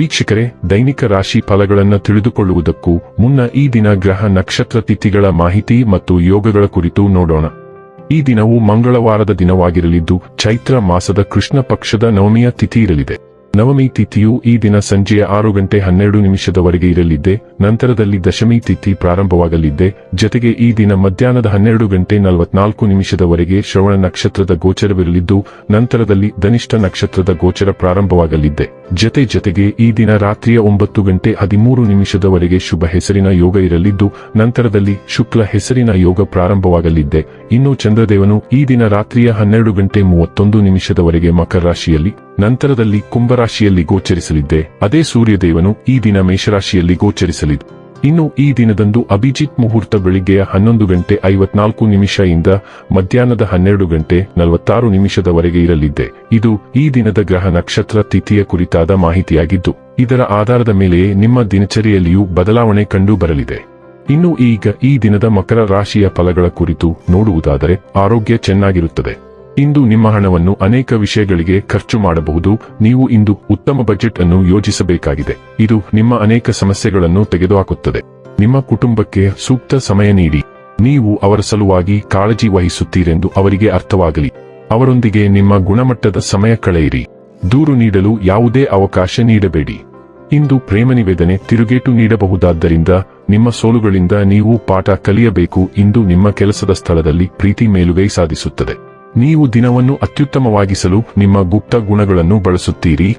ವೀಕ್ಷಕರೇ, ದೈನಿಕ ರಾಶಿ ಫಲಗಳನ್ನು ತಿಳಿದುಕೊಳ್ಳುವುದಕ್ಕೂ ಮುನ್ನ ಈ ದಿನ ಗ್ರಹ ನಕ್ಷತ್ರ ತಿಥಿಗಳ ಮಾಹಿತಿ ಮತ್ತು ಯೋಗಗಳ ಕುರಿತು ನೋಡೋಣ. ಈ ದಿನವು ಮಂಗಳವಾರದ ದಿನವಾಗಿರಲಿದ್ದು, ಚೈತ್ರ ಮಾಸದ ಕೃಷ್ಣ ಪಕ್ಷದ ನವಮಿಯ ತಿಥಿ ಇರಲಿದೆ. ನವಮಿ ತಿಥಿಯು ಈ ದಿನ ಸಂಜೆಯ ಆರು ಗಂಟೆ ಹನ್ನೆರಡು ನಿಮಿಷದವರೆಗೆ ಇರಲಿದ್ದೆ, ನಂತರದಲ್ಲಿ ದಶಮಿ ತಿಥಿ ಪ್ರಾರಂಭವಾಗಲಿದ್ದೆ, ಜತೆಗೆ ಈ ದಿನ ಮಧ್ಯಾಹ್ನದ ಹನ್ನೆರಡು ಗಂಟೆ ನಲವತ್ನಾಲ್ಕು ನಿಮಿಷದವರೆಗೆ ಶ್ರವಣ ನಕ್ಷತ್ರದ ಗೋಚರವಿರಲಿದ್ದು, ನಂತರದಲ್ಲಿ ಧನಿಷ್ಠ ನಕ್ಷತ್ರದ ಗೋಚರ ಪ್ರಾರಂಭವಾಗಲಿದ್ದೆ. ಜತೆ ಜತೆಗೆ ಈ ದಿನ ರಾತ್ರಿಯ ಒಂಬತ್ತು ಗಂಟೆ ಹದಿಮೂರು ನಿಮಿಷದವರೆಗೆ ಶುಭ ಹೆಸರಿನ ಯೋಗ ಇರಲಿದ್ದು, ನಂತರದಲ್ಲಿ ಶುಕ್ಲ ಹೆಸರಿನ ಯೋಗ ಪ್ರಾರಂಭವಾಗಲಿದ್ದೆ. ಇನ್ನು ಚಂದ್ರದೇವನು ಈ ದಿನ ರಾತ್ರಿಯ ಹನ್ನೆರಡು ಗಂಟೆ ಮೂವತ್ತೊಂದು ನಿಮಿಷದವರೆಗೆ ಮಕರ ರಾಶಿಯಲ್ಲಿ, ನಂತರದಲ್ಲಿ ಕುಂಭರಾಶಿಯಲ್ಲಿ ಗೋಚರಿಸಲಿದ್ದೆ. ಅದೇ ಸೂರ್ಯದೇವನು ಈ ದಿನ ಮೇಷರಾಶಿಯಲ್ಲಿ ಗೋಚರಿಸಲಿದ್ದು ಇನ್ನು ಈ ದಿನದಂದು ಅಭಿಜಿತ್ ಮುಹೂರ್ತ ಬೆಳಿಗ್ಗೆಯ ಹನ್ನೊಂದು ಗಂಟೆ ಐವತ್ನಾಲ್ಕು ಇಂದ ಮಧ್ಯಾಹ್ನದ ಹನ್ನೆರಡು ಗಂಟೆ ನಲವತ್ತಾರು ನಿಮಿಷದವರೆಗೆ ಇರಲಿದ್ದೆ. ಇದು ಈ ದಿನದ ಗ್ರಹ ನಕ್ಷತ್ರ ತಿಥಿಯ ಕುರಿತಾದ ಮಾಹಿತಿಯಾಗಿದ್ದು, ಇದರ ಆಧಾರದ ಮೇಲೆಯೇ ನಿಮ್ಮ ದಿನಚರಿಯಲ್ಲಿಯೂ ಬದಲಾವಣೆ ಕಂಡು ಬರಲಿದೆ. ಇನ್ನು ಈಗ ಈ ದಿನದ ಮಕರ ರಾಶಿಯ ಫಲಗಳ ಕುರಿತು ನೋಡುವುದಾದರೆ, ಆರೋಗ್ಯ ಚೆನ್ನಾಗಿರುತ್ತದೆ. ಇಂದು ನಿಮ್ಮ ಹಣವನ್ನು ಅನೇಕ ವಿಷಯಗಳಿಗೆ ಖರ್ಚು ಮಾಡಬಹುದು. ನೀವು ಇಂದು ಉತ್ತಮ ಬಜೆಟ್ ಅನ್ನು ಯೋಜಿಸಬೇಕಾಗಿದೆ. ಇದು ನಿಮ್ಮ ಅನೇಕ ಸಮಸ್ಯೆಗಳನ್ನು ತೆಗೆದುಹಾಕುತ್ತದೆ. ನಿಮ್ಮ ಕುಟುಂಬಕ್ಕೆ ಸೂಕ್ತ ಸಮಯ ನೀಡಿ. ನೀವು ಅವರ ಸಲುವಾಗಿ ಕಾಳಜಿ ವಹಿಸುತ್ತೀರೆಂದು ಅವರಿಗೆ ಅರ್ಥವಾಗಲಿ. ಅವರೊಂದಿಗೆ ನಿಮ್ಮ ಗುಣಮಟ್ಟದ ಸಮಯ ಕಳೆಯಿರಿ. ದೂರು ನೀಡಲು ಯಾವುದೇ ಅವಕಾಶ ನೀಡಬೇಡಿ. ಇಂದು ಪ್ರೇಮ ನಿವೇದನೆ ತಿರುಗೇಟು ನೀಡಬಹುದಾದ್ದರಿಂದ ನಿಮ್ಮ ಸೋಲುಗಳಿಂದ ನೀವು ಪಾಠ ಕಲಿಯಬೇಕು. ಇಂದು ನಿಮ್ಮ ಕೆಲಸದ ಸ್ಥಳದಲ್ಲಿ ಪ್ರೀತಿ ಮೇಲುಗೈ ಸಾಧಿಸುತ್ತದೆ. ನೀವು ದಿನವನ್ನು ಅತ್ಯುತ್ತಮವಾಗಿಸಲು ನಿಮ್ಮ ಗುಪ್ತ ಗುಣಗಳನ್ನು ಬಳಸುತ್ತೀರಿ.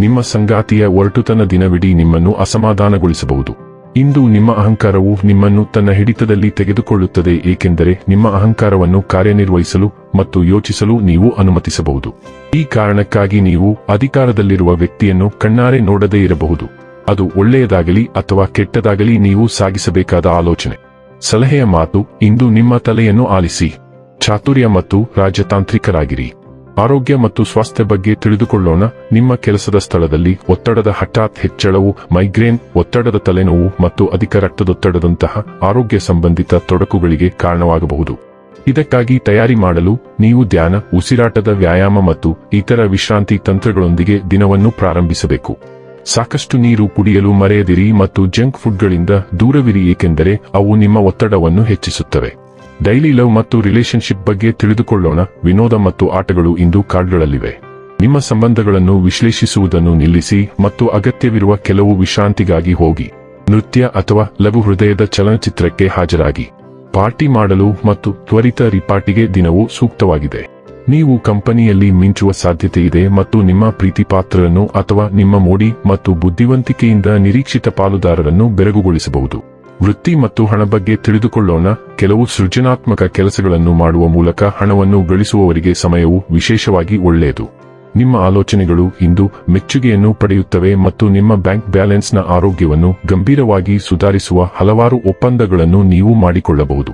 ನಿಮ್ಮ ಸಂಗಾತಿಯ ಒರಟುತನ ದಿನವಿಡೀ ನಿಮ್ಮನ್ನು ಅಸಮಾಧಾನಗೊಳಿಸಬಹುದು. ಇಂದು ನಿಮ್ಮ ಅಹಂಕಾರವು ನಿಮ್ಮನ್ನು ತನ್ನ ಹಿಡಿತದಲ್ಲಿ ತೆಗೆದುಕೊಳ್ಳುತ್ತದೆ, ಏಕೆಂದರೆ ನಿಮ್ಮ ಅಹಂಕಾರವನ್ನು ಕಾರ್ಯನಿರ್ವಹಿಸಲು ಮತ್ತು ಯೋಚಿಸಲು ನೀವು ಅನುಮತಿಸಬಹುದು. ಈ ಕಾರಣಕ್ಕಾಗಿ ನೀವು ಅಧಿಕಾರದಲ್ಲಿರುವ ವ್ಯಕ್ತಿಯನ್ನು ಕಣ್ಣಾರೆ ನೋಡದೇ ಇರಬಹುದು. ಅದು ಒಳ್ಳೆಯದಾಗಲಿ ಅಥವಾ ಕೆಟ್ಟದಾಗಲಿ ನೀವು ಸಾಗಿಸಬೇಕಾದ ಆಲೋಚನೆ. ಸಲಹೆಯ ಮಾತು, ಇಂದು ನಿಮ್ಮ ತಲೆಯನ್ನು ಆಲಿಸಿ. ಚಾತುರ್ಯ ಮತ್ತು ರಾಜತಾಂತ್ರಿಕರಾಗಿರಿ. ಆರೋಗ್ಯ ಮತ್ತು ಸ್ವಾಸ್ಥ್ಯ ಬಗ್ಗೆ ತಿಳಿದುಕೊಳ್ಳೋಣ. ನಿಮ್ಮ ಕೆಲಸದ ಸ್ಥಳದಲ್ಲಿ ಒತ್ತಡದ ಹಠಾತ್ ಹೆಚ್ಚಳವು, ಮೈಗ್ರೇನ್, ಒತ್ತಡದ ತಲೆನೋವು ಮತ್ತು ಅಧಿಕ ರಕ್ತದೊತ್ತಡದಂತಹ ಆರೋಗ್ಯ ಸಂಬಂಧಿತ ತೊಡಕುಗಳಿಗೆ ಕಾರಣವಾಗಬಹುದು. ಇದಕ್ಕಾಗಿ ತಯಾರಿ ಮಾಡಲು ನೀವು ಧ್ಯಾನ, ಉಸಿರಾಟದ ವ್ಯಾಯಾಮ ಮತ್ತು ಇತರ ವಿಶ್ರಾಂತಿ ತಂತ್ರಗಳೊಂದಿಗೆ ದಿನವನ್ನು ಪ್ರಾರಂಭಿಸಬೇಕು. ಸಾಕಷ್ಟು ನೀರು ಕುಡಿಯಲು ಮರೆಯದಿರಿ ಮತ್ತು ಜಂಕ್ ಫುಡ್ಗಳಿಂದ ದೂರವಿರಿ, ಏಕೆಂದರೆ ಅವು ನಿಮ್ಮ ಒತ್ತಡವನ್ನು ಹೆಚ್ಚಿಸುತ್ತವೆ. ಡೈಲಿ ಲವ್ ಮತ್ತು ರಿಲೇಶನ್ಶಿಪ್ ಬಗ್ಗೆ ತಿಳಿದುಕೊಳ್ಳೋಣ. ವಿನೋದ ಮತ್ತು ಆಟಗಳು ಇಂದು ಕಾರ್ಡ್ಗಳಲ್ಲಿವೆ. ನಿಮ್ಮ ಸಂಬಂಧಗಳನ್ನು ವಿಶ್ಲೇಷಿಸುವುದನ್ನು ನಿಲ್ಲಿಸಿ ಮತ್ತು ಅಗತ್ಯವಿರುವ ಕೆಲವು ವಿಶ್ರಾಂತಿಗಾಗಿ ಹೋಗಿ. ನೃತ್ಯ ಅಥವಾ ಲಘು ಹೃದಯದ ಚಲನಚಿತ್ರಕ್ಕೆ ಹಾಜರಾಗಿ. ಪಾರ್ಟಿ ಮಾಡಲು ಮತ್ತು ತ್ವರಿತ ರಿಪಾರ್ಟಿಗೆ ದಿನವು ಸೂಕ್ತವಾಗಿದೆ. ನೀವು ಕಂಪನಿಯಲ್ಲಿ ಮಿಂಚುವ ಸಾಧ್ಯತೆಯಿದೆ ಮತ್ತು ನಿಮ್ಮ ಪ್ರೀತಿಪಾತ್ರರನ್ನು ಅಥವಾ ನಿಮ್ಮ ಮೋಡಿ ಮತ್ತು ಬುದ್ಧಿವಂತಿಕೆಯಿಂದ ನಿರೀಕ್ಷಿತ ಪಾಲುದಾರರನ್ನು ಬೆರಗುಗೊಳಿಸಬಹುದು. ವೃತ್ತಿ ಮತ್ತು ಹಣ ಬಗ್ಗೆ ತಿಳಿದುಕೊಳ್ಳೋಣ. ಕೆಲವು ಸೃಜನಾತ್ಮಕ ಕೆಲಸಗಳನ್ನು ಮಾಡುವ ಮೂಲಕ ಹಣವನ್ನು ಗಳಿಸುವವರಿಗೆ ಸಮಯವು ವಿಶೇಷವಾಗಿ ಒಳ್ಳೆಯದು. ನಿಮ್ಮ ಆಲೋಚನೆಗಳು ಇಂದು ಮೆಚ್ಚುಗೆಯನ್ನು ಪಡೆಯುತ್ತವೆ ಮತ್ತು ನಿಮ್ಮ ಬ್ಯಾಂಕ್ ಬ್ಯಾಲೆನ್ಸ್ನ ಆರೋಗ್ಯವನ್ನು ಗಂಭೀರವಾಗಿ ಸುಧಾರಿಸುವ ಹಲವಾರು ಒಪ್ಪಂದಗಳನ್ನು ನೀವು ಮಾಡಿಕೊಳ್ಳಬಹುದು.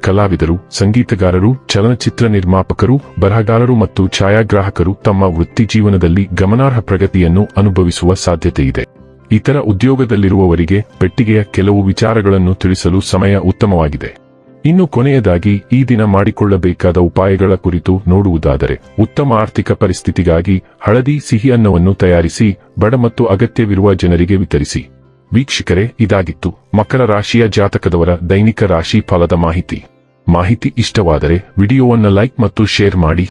ಕಲಾವಿದರು, ಸಂಗೀತಗಾರರು, ಚಲನಚಿತ್ರ ನಿರ್ಮಾಪಕರು, ಬರಹಗಾರರು ಮತ್ತು ಛಾಯಾಗ್ರಾಹಕರು ತಮ್ಮ ವೃತ್ತಿ ಜೀವನದಲ್ಲಿ ಗಮನಾರ್ಹ ಪ್ರಗತಿಯನ್ನು ಅನುಭವಿಸುವ ಸಾಧ್ಯತೆಯಿದೆ. ಇತರ ಉದ್ಯೋಗದಲ್ಲಿರುವವರಿಗೆ ಪೆಟ್ಟಿಗೆಯ ಕೆಲವು ವಿಚಾರಗಳನ್ನು ತಿಳಿಸಲು ಸಮಯ ಉತ್ತಮವಾಗಿದೆ. ಇನ್ನು ಕೊನೆಯದಾಗಿ ಈ ದಿನ ಮಾಡಿಕೊಳ್ಳಬೇಕಾದ ಉಪಾಯಗಳ ಕುರಿತು ನೋಡುವುದಾದರೆ, ಉತ್ತಮ ಆರ್ಥಿಕ ಪರಿಸ್ಥಿತಿಗಾಗಿ ಹಳದಿ ಸಿಹಿ ಅನ್ನವನ್ನು ತಯಾರಿಸಿ, ಬಡ ಮತ್ತು ಅಗತ್ಯವಿರುವ ಜನರಿಗೆ ವಿತರಿಸಿ. ವೀಕ್ಷಕರೇ, ಇದಾಗಿತ್ತು ಮಕರ ರಾಶಿಯ ಜಾತಕದವರ ದೈನಿಕ ರಾಶಿ ಫಲದ ಮಾಹಿತಿ. ಮಾಹಿತಿ ಇಷ್ಟವಾದರೆ ವಿಡಿಯೋವನ್ನು ಲೈಕ್ ಮತ್ತು ಶೇರ್ ಮಾಡಿ.